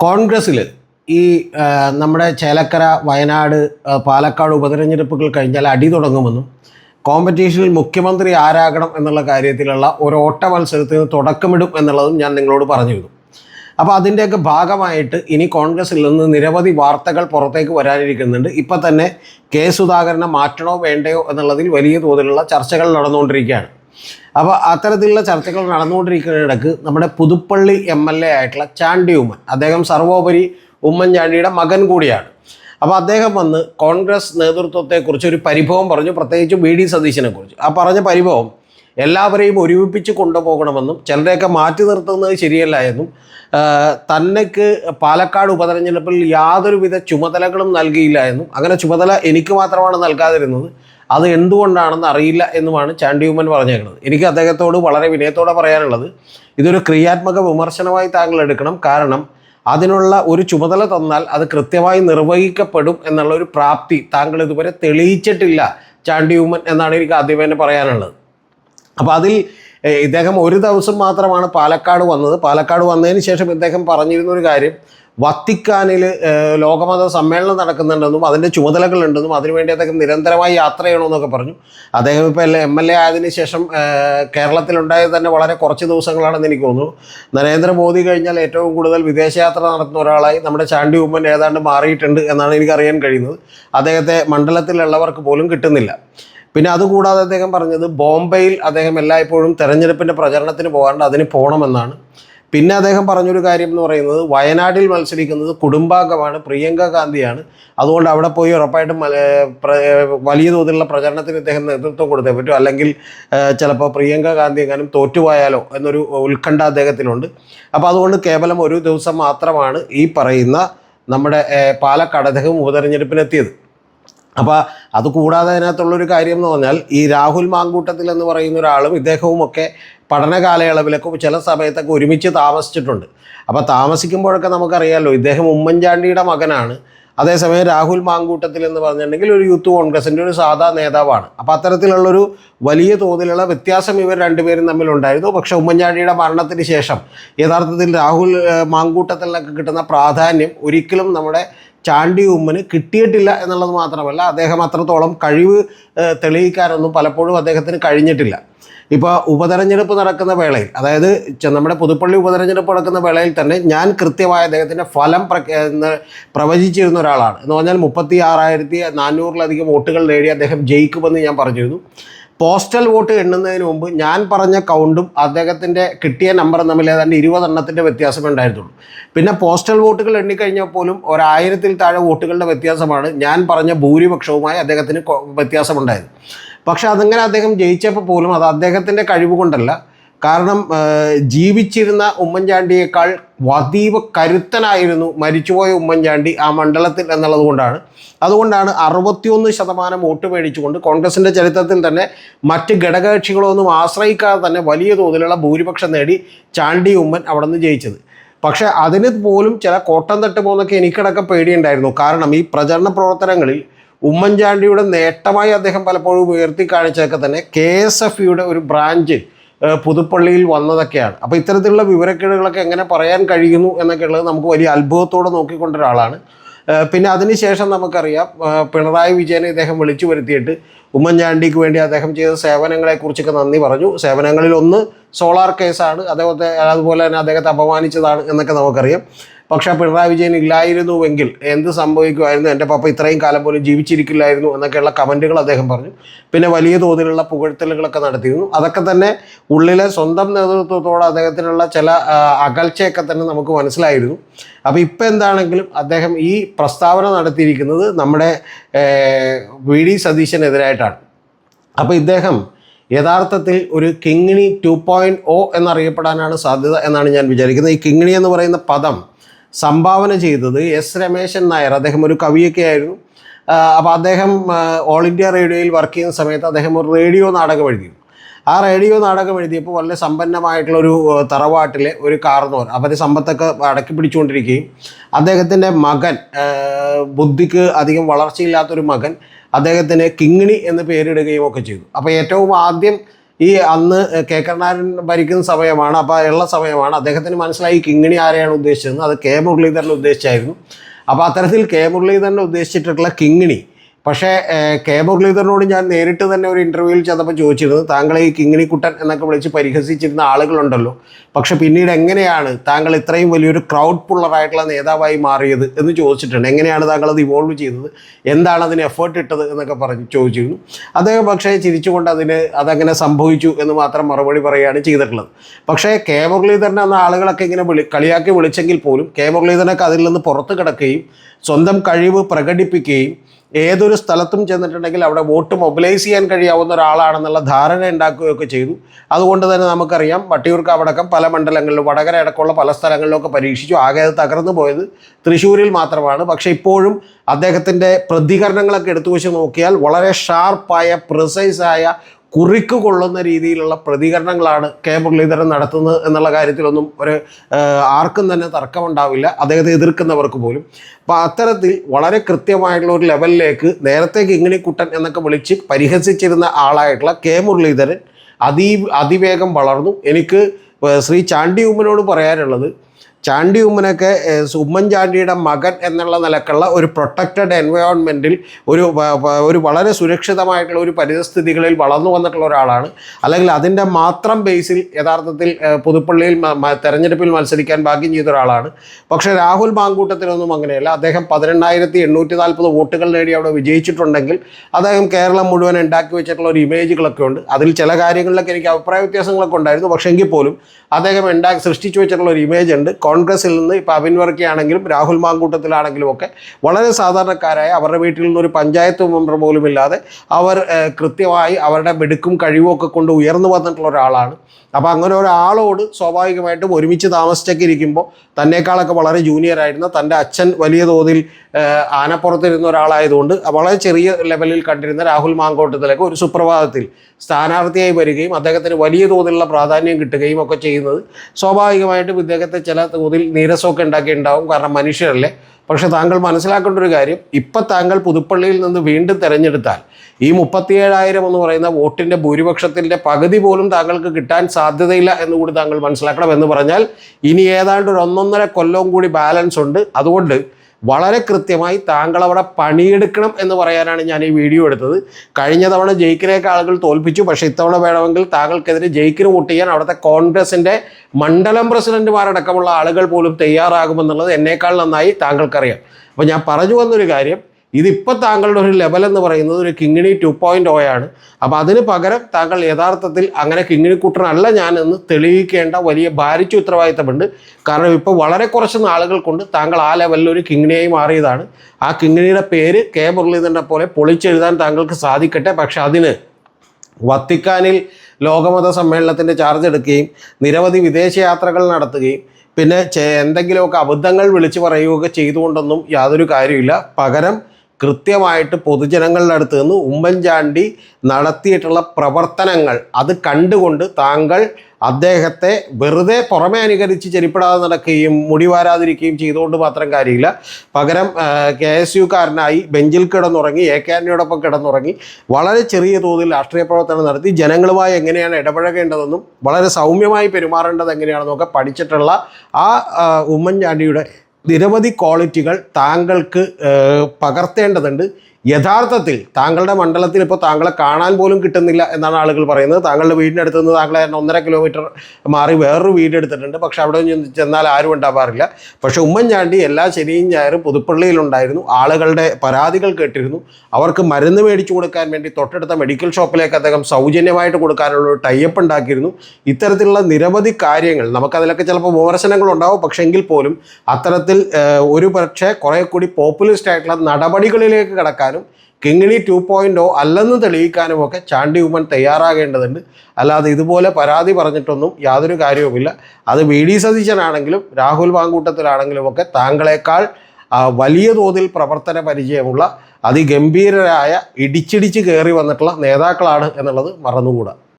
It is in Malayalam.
കോൺഗ്രസ്സിൽ ഈ നമ്മുടെ ചേലക്കര വയനാട് പാലക്കാട് ഉപതെരഞ്ഞെടുപ്പുകൾ കഴിഞ്ഞാൽ അടി തുടങ്ങുമെന്നും കോമ്പറ്റീഷനിൽ മുഖ്യമന്ത്രി ആരാകണം എന്നുള്ള കാര്യത്തിലുള്ള ഒരു ഓട്ട മത്സരത്തിന് തുടക്കമിടും എന്നുള്ളതും ഞാൻ നിങ്ങളോട് പറഞ്ഞു പറഞ്ഞിരുന്നു അപ്പോൾ അതിന്റെയൊക്കെ ഭാഗമായിട്ട് ഇനി കോൺഗ്രസ്സിൽ നിന്ന് നിരവധി വാർത്തകൾ പുറത്തേക്ക് വരാനിരിക്കുന്നുണ്ട്. ഇപ്പം തന്നെ കെ സുധാകരനെ മാറ്റണോ വേണ്ടയോ എന്നുള്ളതിൽ വലിയ തോതിലുള്ള ചർച്ചകൾ നടന്നുകൊണ്ടിരിക്കുകയാണ്. അപ്പോൾ അത്തരത്തിലുള്ള ചർച്ചകൾ നടന്നുകൊണ്ടിരിക്കുന്നിടക്ക് നമ്മുടെ പുതുപ്പള്ളി എം എൽ എ ആയിട്ടുള്ള ചാണ്ടി ഉമ്മൻ അദ്ദേഹം സർവോപരി ഉമ്മൻചാണ്ടിയുടെ മകൻ കൂടിയാണ്. അപ്പോൾ അദ്ദേഹം വന്ന് കോൺഗ്രസ് നേതൃത്വത്തെക്കുറിച്ച് ഒരു പരിഭവം പറഞ്ഞു പ്രത്യേകിച്ച് വി ഡി സതീശനെ കുറിച്ച് ആ പറഞ്ഞ പരിഭവം എല്ലാവരെയും ഒരുമിപ്പിച്ച് കൊണ്ടുപോകണമെന്നും ചിലരെയൊക്കെ മാറ്റി നിർത്തുന്നത് ശരിയല്ല എന്നും തന്നെക്ക് പാലക്കാട് ഉപതെരഞ്ഞെടുപ്പിൽ യാതൊരുവിധ ചുമതലകളും നൽകിയില്ല എന്നും അങ്ങനെ ചുമതല എനിക്ക് മാത്രമാണ് നൽകാതിരുന്നത്. അത് എന്തുകൊണ്ടാണെന്ന് അറിയില്ല എന്നുമാണ് ചാണ്ടിയുമ്മൻ പറഞ്ഞേക്കുന്നത്. എനിക്ക് അദ്ദേഹത്തോട് വളരെ വിനയത്തോടെ പറയാനുള്ളത് ഇതൊരു ക്രിയാത്മക വിമർശനമായി താങ്കൾ എടുക്കണം. കാരണം അതിനുള്ള ഒരു ചുമതല തന്നാൽ അത് കൃത്യമായി നിർവഹിക്കപ്പെടും എന്നുള്ള ഒരു പ്രാപ്തി താങ്കൾ ഇതുവരെ തെളിയിച്ചിട്ടില്ല ചാണ്ടിയുമ്മൻ എന്നാണ് എനിക്ക് ആദ്യമേ തന്നെ പറയാനുള്ളത്. അപ്പോൾ അതിൽ ഇദ്ദേഹം ഒരു ദിവസം മാത്രമാണ് പാലക്കാട് വന്നത്. പാലക്കാട് വന്നതിന് ശേഷം ഇദ്ദേഹം പറഞ്ഞിരുന്ന ഒരു കാര്യം വത്തിക്കാനിൽ ലോകമത സമ്മേളനം നടക്കുന്നുണ്ടെന്നും അതിന്റെ ചുമതലകളുണ്ടെന്നും അതിനുവേണ്ടി അദ്ദേഹം നിരന്തരമായി യാത്ര ചെയ്യണമെന്നൊക്കെ പറഞ്ഞു. അദ്ദേഹം ഇപ്പോൾ എം എൽ എ ആയതിന് ശേഷം കേരളത്തിലുണ്ടായത് തന്നെ വളരെ കുറച്ച് ദിവസങ്ങളാണെന്ന് എനിക്ക് തോന്നുന്നു. നരേന്ദ്രമോദി കഴിഞ്ഞാൽ ഏറ്റവും കൂടുതൽ വിദേശയാത്ര നടത്തുന്ന ഒരാളായി നമ്മുടെ ചാണ്ടി ഉമ്മൻ ഏതാണ്ട് മാറിയിട്ടുണ്ട് എന്നാണ് എനിക്കറിയാൻ കഴിയുന്നത്. അദ്ദേഹത്തെ മണ്ഡലത്തിലുള്ളവർക്ക് പോലും കിട്ടുന്നില്ല. പിന്നെ അതുകൂടാതെ അദ്ദേഹം പറഞ്ഞത് ബോംബെയിൽ അദ്ദേഹം എല്ലായ്പ്പോഴും തെരഞ്ഞെടുപ്പിന്റെ പ്രചരണത്തിന് പോകാണ്ട് അതിന് പോകണമെന്നാണ്. പിന്നെ അദ്ദേഹം പറഞ്ഞൊരു കാര്യം എന്ന് പറയുന്നത് വയനാട്ടിൽ മത്സരിക്കുന്നത് കുടുംബാംഗമാണ് പ്രിയങ്ക ഗാന്ധിയാണ്. അതുകൊണ്ട് അവിടെ പോയി ഉറപ്പായിട്ടും വലിയ തോതിലുള്ള പ്രചരണത്തിന് ഇദ്ദേഹം നേതൃത്വം കൊടുത്തേ പറ്റും. അല്ലെങ്കിൽ ചിലപ്പോൾ പ്രിയങ്ക ഗാന്ധി എങ്ങാനും തോറ്റുപോയാലോ എന്നൊരു ഉത്കണ്ഠ അദ്ദേഹത്തിനുണ്ട് അപ്പോൾ അതുകൊണ്ട് കേവലം ഒരു ദിവസം മാത്രമാണ് ഈ പറയുന്ന നമ്മുടെ പാലക്കാട് അദ്ദേഹം ഉപതെരഞ്ഞെടുപ്പിനെത്തിയത്. അപ്പോൾ അത് കൂടാതെ അതിനകത്തുള്ളൊരു കാര്യം എന്ന് പറഞ്ഞാൽ ഈ രാഹുൽ മാങ്കൂട്ടത്തിൽ എന്ന് പറയുന്ന ഒരാളും ഇദ്ദേഹവും ഒക്കെ പഠന കാലയളവിലൊക്കെ ചില സമയത്തൊക്കെ ഒരുമിച്ച് താമസിച്ചിട്ടുണ്ട്. അപ്പോൾ താമസിക്കുമ്പോഴൊക്കെ നമുക്കറിയാമല്ലോ ഇദ്ദേഹം ഉമ്മൻചാണ്ടിയുടെ മകനാണ്. അതേസമയം രാഹുൽ മാങ്കൂട്ടത്തിൽ എന്ന് പറഞ്ഞിട്ടുണ്ടെങ്കിൽ ഒരു യൂത്ത് കോൺഗ്രസിന്റെ ഒരു സാധാ നേതാവാണ്. അപ്പോൾ അത്തരത്തിലുള്ളൊരു വലിയ തോതിലുള്ള വ്യത്യാസം ഇവർ രണ്ടുപേരും തമ്മിലുണ്ടായിരുന്നു. പക്ഷേ ഉമ്മൻചാണ്ടിയുടെ മരണത്തിന് ശേഷം യഥാർത്ഥത്തിൽ രാഹുൽ മാങ്കൂട്ടത്തിലൊക്കെ കിട്ടുന്ന പ്രാധാന്യം ഒരിക്കലും നമ്മുടെ ചാണ്ടി ഉമ്മന് കിട്ടിയിട്ടില്ല എന്നുള്ളത് മാത്രമല്ല അദ്ദേഹം അത്രത്തോളം കഴിവ് തെളിയിക്കാനൊന്നും പലപ്പോഴും അദ്ദേഹത്തിന് കഴിഞ്ഞിട്ടില്ല. ഇപ്പോൾ ഉപതെരഞ്ഞെടുപ്പ് നടക്കുന്ന വേളയിൽ അതായത് നമ്മുടെ പുതുപ്പള്ളി ഉപതെരഞ്ഞെടുപ്പ് നടക്കുന്ന വേളയിൽ തന്നെ ഞാൻ കൃത്യമായ അദ്ദേഹത്തിന്റെ ഫലം പ്രവചിച്ചിരുന്ന ഒരാളാണ്. എന്ന് പറഞ്ഞാൽ മുപ്പത്തി ആറായിരത്തി നാനൂറിലധികം വോട്ടുകൾ നേടി അദ്ദേഹം ജയിക്കുമെന്ന് ഞാൻ പറഞ്ഞിരുന്നു. പോസ്റ്റൽ വോട്ട് എണ്ണുന്നതിന് മുമ്പ് ഞാൻ പറഞ്ഞ കൗണ്ടും അദ്ദേഹത്തിന്റെ കിട്ടിയ നമ്പറും തമ്മിൽ ഏതാണ്ട് ഇരുപതെണ്ണത്തിന്റെ വ്യത്യാസമേ ഉണ്ടായിരുന്നുള്ളൂ. പിന്നെ പോസ്റ്റൽ വോട്ടുകൾ എണ്ണിക്കഴിഞ്ഞാൽ പോലും ഒരായിരത്തിൽ താഴെ വോട്ടുകളുടെ വ്യത്യാസമാണ് ഞാൻ പറഞ്ഞ ഭൂരിപക്ഷവുമായി അദ്ദേഹത്തിന് വ്യത്യാസമുണ്ടായത്. പക്ഷേ അതങ്ങനെ അദ്ദേഹം ജയിച്ചപ്പോൾ പോലും അത് അദ്ദേഹത്തിന്റെ കഴിവ് കൊണ്ടല്ല കാരണം ജീവിച്ചിരുന്ന ഉമ്മൻചാണ്ടിയേക്കാൾ അതീവ കരുത്തനായിരുന്നു മരിച്ചുപോയ ഉമ്മൻചാണ്ടി ആ മണ്ഡലത്തിൽ എന്നുള്ളത് കൊണ്ടാണ്. അതുകൊണ്ടാണ് അറുപത്തിയൊന്ന് ശതമാനം വോട്ട് മേടിച്ചുകൊണ്ട് കോൺഗ്രസിന്റെ ചരിത്രത്തിൽ തന്നെ മറ്റ് ഘടകകക്ഷികളൊന്നും ആശ്രയിക്കാതെ തന്നെ വലിയ തോതിലുള്ള ഭൂരിപക്ഷം നേടി ചാണ്ടി ഉമ്മൻ അവിടെ നിന്ന് ജയിച്ചത്. പക്ഷേ അതിന് പോലും ചില കോട്ടം തട്ടുമോന്നൊക്കെ എനിക്കടക്കം പേടിയുണ്ടായിരുന്നു. കാരണം ഈ പ്രചരണ പ്രവർത്തനങ്ങളിൽ ഉമ്മൻചാണ്ടിയുടെ നേട്ടമായി അദ്ദേഹം പലപ്പോഴും ഉയർത്തി കാണിച്ചതൊക്കെ തന്നെ കെ എസ് എഫ് യുടെ ഒരു ബ്രാഞ്ച് പുതുപ്പള്ളിയിൽ വന്നതൊക്കെയാണ്. അപ്പോൾ ഇത്തരത്തിലുള്ള വിവരക്കേടുകളൊക്കെ എങ്ങനെ പറയാൻ കഴിയുന്നു എന്നൊക്കെ ഉള്ളത് നമുക്ക് വലിയ അത്ഭുതത്തോടെ നോക്കിക്കൊണ്ട ഒരാളാണ്. പിന്നെ അതിനുശേഷം നമുക്കറിയാം പിണറായി വിജയനെ ഇദ്ദേഹം വിളിച്ചു വരുത്തിയിട്ട് ഉമ്മൻചാണ്ടിക്ക് വേണ്ടി അദ്ദേഹം ചെയ്ത സേവനങ്ങളെക്കുറിച്ചൊക്കെ നന്ദി പറഞ്ഞു. സേവനങ്ങളിൽ ഒന്ന് സോളാർ കേസാണ്. അദ്ദേഹത്തെ അതുപോലെ തന്നെ അദ്ദേഹത്തെ അപമാനിച്ചതാണ് എന്നൊക്കെ നമുക്കറിയാം. പക്ഷേ പിണറായി വിജയൻ ഇല്ലായിരുന്നുവെങ്കിൽ എന്ത് സംഭവിക്കുമായിരുന്നു? എന്റെ പപ്പ ഇത്രയും കാലം പോലും ജീവിച്ചിരിക്കില്ലായിരുന്നു എന്നൊക്കെയുള്ള കമന്റുകൾ അദ്ദേഹം പറഞ്ഞു. പിന്നെ വലിയ തോതിലുള്ള പുകഴ്ത്തലുകളൊക്കെ നടത്തിയിരുന്നു. അതൊക്കെ തന്നെ ഉള്ളിലെ സ്വന്തം നേതൃത്വത്തോട് അദ്ദേഹത്തിനുള്ള ചില അകൽച്ചയൊക്കെ തന്നെ നമുക്ക് മനസ്സിലായിരുന്നു. അപ്പോൾ ഇപ്പം എന്താണെങ്കിലും അദ്ദേഹം ഈ പ്രസ്താവന നടത്തിയിരിക്കുന്നത് നമ്മുടെ വി ഡി സതീശനെതിരായിട്ടാണ്. അപ്പോൾ ഇദ്ദേഹം യഥാർത്ഥത്തിൽ ഒരു കിങ്ങിണി ടു പോയിന്റ് ഒ എന്നറിയപ്പെടാനാണ് സാധ്യത എന്നാണ് ഞാൻ വിചാരിക്കുന്നത്. ഈ കിങ്ങിണി എന്ന് പറയുന്ന പദം സംഭാവന ചെയ്തത് എസ് രമേശൻ നായർ. അദ്ദേഹം ഒരു കവിയൊക്കെ ആയിരുന്നു. അപ്പോൾ അദ്ദേഹം ഓൾ ഇന്ത്യ റേഡിയോയിൽ വർക്ക് ചെയ്യുന്ന സമയത്ത് അദ്ദേഹം ഒരു റേഡിയോ നാടകം എഴുതി. ആ റേഡിയോ നാടകം എഴുതിയപ്പോൾ വളരെ സമ്പന്നമായിട്ടുള്ളൊരു തറവാട്ടിലെ ഒരു കാർന്നോർ അവരെ സമ്പത്തൊക്കെ അടക്കി പിടിച്ചുകൊണ്ടിരിക്കുകയും അദ്ദേഹത്തിന്റെ മകൻ ബുദ്ധിക്ക് അധികം വളർച്ചയില്ലാത്തൊരു മകൻ അദ്ദേഹത്തിന് കിങ്ങിണി എന്ന് പേരിടുകയും ഒക്കെ ചെയ്തു. അപ്പോൾ ഏറ്റവും ആദ്യം ഈ അന്ന് കെ. കരുണാകരൻ ഭരിക്കുന്ന സമയമാണ് അപ്പോൾ ഉള്ള സമയമാണ് അദ്ദേഹത്തിന് മനസ്സിലായി കിങ്ങിണി ആരെയാണ് ഉദ്ദേശിച്ചത് അത് കെ. മുരളീധരൻ ഉദ്ദേശിച്ചായിരുന്നു. അപ്പോൾ അത്തരത്തിൽ കെ. മുരളീധരൻ ഉദ്ദേശിച്ചിട്ടുള്ള കിങ്ങിണി പക്ഷേ കെ മുരളീധരനോട് ഞാൻ നേരിട്ട് തന്നെ ഒരു ഇന്റർവ്യൂവിൽ ചെന്നപ്പോൾ ചോദിച്ചിരുന്നു താങ്കൾ ഈ കിങ്ങിണിക്കുട്ടൻ എന്നൊക്കെ വിളിച്ച് പരിഹസിച്ചിരുന്ന ആളുകളുണ്ടല്ലോ. പക്ഷെ പിന്നീട് എങ്ങനെയാണ് താങ്കൾ ഇത്രയും വലിയൊരു ക്രൗഡ് പുള്ളറായിട്ടുള്ള നേതാവായി മാറിയത് എന്ന് ചോദിച്ചിട്ടുണ്ട്. എങ്ങനെയാണ് താങ്കൾ അത് ഇവോൾവ് ചെയ്തത്? എന്താണ് അതിന് എഫേർട്ട് ഇട്ടത് എന്നൊക്കെ പറഞ്ഞ് ചോദിച്ചിരുന്നു. അദ്ദേഹം പക്ഷേ ചിരിച്ചുകൊണ്ട് അതിന് അതങ്ങനെ സംഭവിച്ചു എന്ന് മാത്രം മറുപടി പറയുകയാണ് ചെയ്തിട്ടുള്ളത്. പക്ഷേ കെ മുരളീധരൻ എന്ന ആളുകളൊക്കെ ഇങ്ങനെ വിളി കളിയാക്കി വിളിച്ചെങ്കിൽ പോലും കെ മുരളീധരനൊക്കെ അതിൽ നിന്ന് പുറത്ത് കിടക്കുകയും സ്വന്തം കഴിവ് പ്രകടിപ്പിക്കുകയും ഏതൊരു സ്ഥലത്തും ചെന്നിട്ടുണ്ടെങ്കിൽ അവിടെ വോട്ട് മൊബിലൈസ് ചെയ്യാൻ കഴിയാവുന്ന ഒരാളാണെന്നുള്ള ധാരണ ഉണ്ടാക്കുകയൊക്കെ ചെയ്തു. അതുകൊണ്ട് തന്നെ നമുക്കറിയാം വട്ടിയൂർക്കാവടക്കം പല മണ്ഡലങ്ങളിലും വടകര അടക്കമുള്ള പല സ്ഥലങ്ങളിലൊക്കെ പരീക്ഷിച്ചു. ആകെ തകർന്നു പോയത് തൃശ്ശൂരിൽ മാത്രമാണ്. പക്ഷേ ഇപ്പോഴും അദ്ദേഹത്തിന്റെ പ്രതികരണങ്ങളൊക്കെ എടുത്തു വെച്ച് നോക്കിയാൽ വളരെ ഷാർപ്പായ പ്രിസൈസായ കുറിക്ക് കൊള്ളുന്ന രീതിയിലുള്ള പ്രതികരണങ്ങളാണ് കെ മുരളീധരൻ നടത്തുന്നത് എന്നുള്ള കാര്യത്തിലൊന്നും ഒരു ആർക്കും തന്നെ തർക്കമുണ്ടാവില്ല. അദ്ദേഹത്തെ എതിർക്കുന്നവർക്ക് പോലും. അപ്പോൾ അത്തരത്തിൽ വളരെ കൃത്യമായിട്ടുള്ള ഒരു ലെവലിലേക്ക് നേരത്തേക്ക് ഇങ്ങനെ കുട്ടൻ എന്നൊക്കെ വിളിച്ച് പരിഹസിച്ചിരുന്ന ആളായിട്ടുള്ള കെ മുരളീധരൻ അതി അതിവേഗം വളർന്നു. എനിക്ക് ശ്രീ ചാണ്ടി ഉമ്മനോട് പറയാനുള്ളത് ചാണ്ടി ഉമ്മനൊക്കെ ഉമ്മൻചാണ്ടിയുടെ മകൻ എന്നുള്ള നിലക്കുള്ള ഒരു പ്രൊട്ടക്റ്റഡ് എൻവയോൺമെന്റിൽ ഒരു ഒരു വളരെ സുരക്ഷിതമായിട്ടുള്ള ഒരു പരിതസ്ഥിതികളിൽ വളർന്നു വന്നിട്ടുള്ള ഒരാളാണ്. അല്ലെങ്കിൽ അതിന്റെ മാത്രം ബേസിൽ യഥാർത്ഥത്തിൽ പുതുപ്പള്ളിയിൽ തെരഞ്ഞെടുപ്പിൽ മത്സരിക്കാൻ ഭാഗ്യം ചെയ്ത ഒരാളാണ്. പക്ഷേ രാഹുൽ മാങ്കൂട്ടത്തിനൊന്നും അങ്ങനെയല്ല. അദ്ദേഹം പതിനെണ്ണായിരത്തി എണ്ണൂറ്റി നാൽപ്പത് വോട്ടുകൾ നേടി അവിടെ വിജയിച്ചിട്ടുണ്ടെങ്കിൽ അദ്ദേഹം കേരളം മുഴുവൻ ഉണ്ടാക്കി വെച്ചിട്ടുള്ള ഒരു ഇമേജുകളൊക്കെ ഉണ്ട്. അതിൽ ചില കാര്യങ്ങളിലൊക്കെ എനിക്ക് അഭിപ്രായ വ്യത്യാസങ്ങളൊക്കെ ഉണ്ടായിരുന്നു. പക്ഷേ എങ്കിൽ പോലും അദ്ദേഹം ഉണ്ടാക്കി സൃഷ്ടിച്ചു വെച്ചിട്ടുള്ള ഒരു ഇമേജ് ഉണ്ട്. കോൺഗ്രസിൽ നിന്ന് ഇപ്പോൾ അബിൻ വർക്കിയാണെങ്കിലും രാഹുൽ മാങ്കൂട്ടത്തിലാണെങ്കിലും ഒക്കെ വളരെ സാധാരണക്കാരായ അവരുടെ വീട്ടിൽ നിന്നൊരു പഞ്ചായത്ത് മെമ്പർ പോലും ഇല്ലാതെ അവർ കൃത്യമായി അവരുടെ മെടുക്കും കഴിവും ഒക്കെ കൊണ്ട് ഉയർന്നു വന്നിട്ടുള്ള ഒരാളാണ്. അപ്പോൾ അങ്ങനെ ഒരാളോട് സ്വാഭാവികമായിട്ടും ഒരുമിച്ച് താമസിച്ചൊക്കെ ഇരിക്കുമ്പോൾ തന്നെക്കാളൊക്കെ വളരെ ജൂനിയർ ആയിരുന്ന തന്റെ അച്ഛൻ വലിയ തോതിൽ ആനപ്പുറത്തിരുന്ന ഒരാളായതുകൊണ്ട് വളരെ ചെറിയ ലെവലിൽ കണ്ടിരുന്ന രാഹുൽ മാങ്കോട്ടത്തിലേക്ക് ഒരു സുപ്രഭാതത്തിൽ സ്ഥാനാർത്ഥിയായി വരികയും അദ്ദേഹത്തിന് വലിയ തോതിലുള്ള പ്രാധാന്യം കിട്ടുകയും ഒക്കെ ചെയ്യുന്നത് സ്വാഭാവികമായിട്ടും ഇദ്ദേഹത്തെ ചില തോതിൽ നീരസമൊക്കെ ഉണ്ടാക്കിയിട്ടുണ്ടാവും. കാരണം മനുഷ്യരല്ലേ. പക്ഷെ താങ്കൾ മനസ്സിലാക്കേണ്ട ഒരു കാര്യം ഇപ്പം താങ്കൾ പുതുപ്പള്ളിയിൽ നിന്ന് വീണ്ടും തിരഞ്ഞെടുത്താൽ ഈ മുപ്പത്തിയേഴായിരം എന്ന് പറയുന്ന വോട്ടിന്റെ ഭൂരിപക്ഷത്തിന്റെ പകുതി പോലും താങ്കൾക്ക് കിട്ടാൻ സാധ്യതയില്ല എന്നുകൂടി താങ്കൾ മനസ്സിലാക്കണം എന്ന് പറഞ്ഞാൽ ഇനി ഏതാണ്ട് ഒരു ഒന്നൊന്നര കൊല്ലവും കൂടി ബാലൻസ് ഉണ്ട്. അതുകൊണ്ട് വളരെ കൃത്യമായി താങ്കൾ അവിടെ പണിയെടുക്കണം എന്ന് പറയാനാണ് ഞാൻ ഈ വീഡിയോ എടുത്തത്. കഴിഞ്ഞ തവണ ജയിക്കിനെയൊക്കെ ആളുകൾ തോൽപ്പിച്ചു പക്ഷേ ഇത്തവണ വേണമെങ്കിൽ താങ്കൾക്കെതിരെ ജയിക്കിന് വോട്ട് ചെയ്യാൻ അവിടുത്തെ കോൺഗ്രസിന്റെ മണ്ഡലം പ്രസിഡന്റുമാരടക്കമുള്ള ആളുകൾ പോലും തയ്യാറാകുമെന്നുള്ളത് എന്നേക്കാൾ നന്നായി താങ്കൾക്കറിയാം. അപ്പോൾ ഞാൻ പറഞ്ഞു വന്നൊരു കാര്യം ഇതിപ്പോൾ താങ്കളുടെ ഒരു ലെവൽ എന്ന് പറയുന്നത് ഒരു കിങ്ങിണി ടു പോയിന്റ് ആണ്. അപ്പോൾ അതിന് പകരം താങ്കൾ യഥാർത്ഥത്തിൽ അങ്ങനെ കിങ്ങിണിക്കുട്ടനല്ല ഞാനെന്ന് തെളിയിക്കേണ്ട വലിയ ഭാരിച്ച ഉത്തരവാദിത്തമുണ്ട്. കാരണം ഇപ്പോൾ വളരെ കുറച്ച് നാളുകൾ കൊണ്ട് താങ്കൾ ആ ലെവലിൽ ഒരു കിങ്ങിണിയായി മാറിയതാണ്. ആ കിങ്ങിണിയുടെ പേര് കെ മുരളീധരനെ പോലെ പൊളിച്ചെഴുതാൻ താങ്കൾക്ക് സാധിക്കട്ടെ. പക്ഷെ അതിന് വത്തിക്കാനിൽ ലോകമത സമ്മേളനത്തിന്റെ ചാർജ് എടുക്കുകയും നിരവധി വിദേശയാത്രകൾ നടത്തുകയും പിന്നെ എന്തെങ്കിലുമൊക്കെ അബദ്ധങ്ങൾ വിളിച്ചു പറയുകയൊക്കെ ചെയ്തുകൊണ്ടൊന്നും യാതൊരു കാര്യമില്ല പകരം കൃത്യമായിട്ട് പൊതുജനങ്ങളുടെ അടുത്ത് നിന്ന് ഉമ്മൻചാണ്ടി നടത്തിയിട്ടുള്ള പ്രവർത്തനങ്ങൾ അത് കണ്ടുകൊണ്ട് താങ്കൾ അദ്ദേഹത്തെ വെറുതെ പുറമേ അനുകരിച്ച് ചെരിപ്പിടാതെ നടക്കുകയും മുടി വാരാതിരിക്കുകയും ചെയ്തുകൊണ്ട് മാത്രം കാര്യമില്ല. പകരം കെ എസ് യുക്കാരനായി ബെഞ്ചിൽ കിടന്നുറങ്ങി എ കെ ആന്റണിയോടൊപ്പം കിടന്നുറങ്ങി വളരെ ചെറിയ തോതിൽ രാഷ്ട്രീയ പ്രവർത്തനം നടത്തി ജനങ്ങളുമായി എങ്ങനെയാണ് ഇടപഴകേണ്ടതെന്നും വളരെ സൗമ്യമായി പെരുമാറേണ്ടത് എങ്ങനെയാണെന്നൊക്കെ പഠിച്ചിട്ടുള്ള ആ, ഉമ്മൻചാണ്ടിയുടെ നിരവധി ക്വാളിറ്റികൾ താങ്കൾക്ക് പകർത്തേണ്ടതുണ്ട്. യഥാർത്ഥത്തിൽ താങ്കളുടെ മണ്ഡലത്തിൽ ഇപ്പോൾ താങ്കളെ കാണാൻ പോലും കിട്ടുന്നില്ല എന്നാണ് ആളുകൾ പറയുന്നത്. താങ്കളുടെ വീടിന്റെ അടുത്ത് നിന്ന് താങ്കളെ ഒന്നര കിലോമീറ്റർ മാറി വേറൊരു വീട് എടുത്തിട്ടുണ്ട്. പക്ഷെ അവിടെ ചെന്ന് ചെന്നാൽ ആരും ഉണ്ടാവാറില്ല. പക്ഷെ ഉമ്മൻചാണ്ടി എല്ലാ ശനിയും ഞായറും പുതുപ്പള്ളിയിലുണ്ടായിരുന്നു ആളുകളുടെ പരാതികൾ കേട്ടിരുന്നു. അവർക്ക് മരുന്ന് മേടിച്ചു കൊടുക്കാൻ വേണ്ടി തൊട്ടടുത്ത മെഡിക്കൽ ഷോപ്പിലേക്ക് അദ്ദേഹം സൗജന്യമായിട്ട് കൊടുക്കാനുള്ള ഒരു ടൈപ്പ് ഉണ്ടാക്കിയിരുന്നു. ഇത്തരത്തിലുള്ള നിരവധി കാര്യങ്ങൾ നമുക്കതിലൊക്കെ ചിലപ്പോൾ വിമർശനങ്ങൾ ഉണ്ടാവും. പക്ഷെ എങ്കിൽ പോലും അത്തരത്തിൽ ഒരു പക്ഷേ കുറേ കൂടി പോപ്പുലിസ്റ്റ് ആയിട്ടുള്ള നടപടികളിലേക്ക് കടക്കാനും കിങ്ങിണി ടു പോയിന്റ് അല്ലെന്ന് തെളിയിക്കാനും ഒക്കെ ചാണ്ടി ഉമ്മൻ തയ്യാറാകേണ്ടതുണ്ട്. അല്ലാതെ ഇതുപോലെ പരാതി പറഞ്ഞിട്ടൊന്നും യാതൊരു കാര്യവുമില്ല. അത് വി ഡി സതീശനാണെങ്കിലും രാഹുൽ മാങ്കൂട്ടത്തിലാണെങ്കിലും ഒക്കെ താങ്കളെക്കാൾ വലിയ തോതിൽ പ്രവർത്തന പരിചയമുള്ള അതിഗംഭീരരായ ഇടിച്ചിടിച്ച് കയറി വന്നിട്ടുള്ള നേതാക്കളാണ് എന്നുള്ളത് മറന്നുകൂടാ.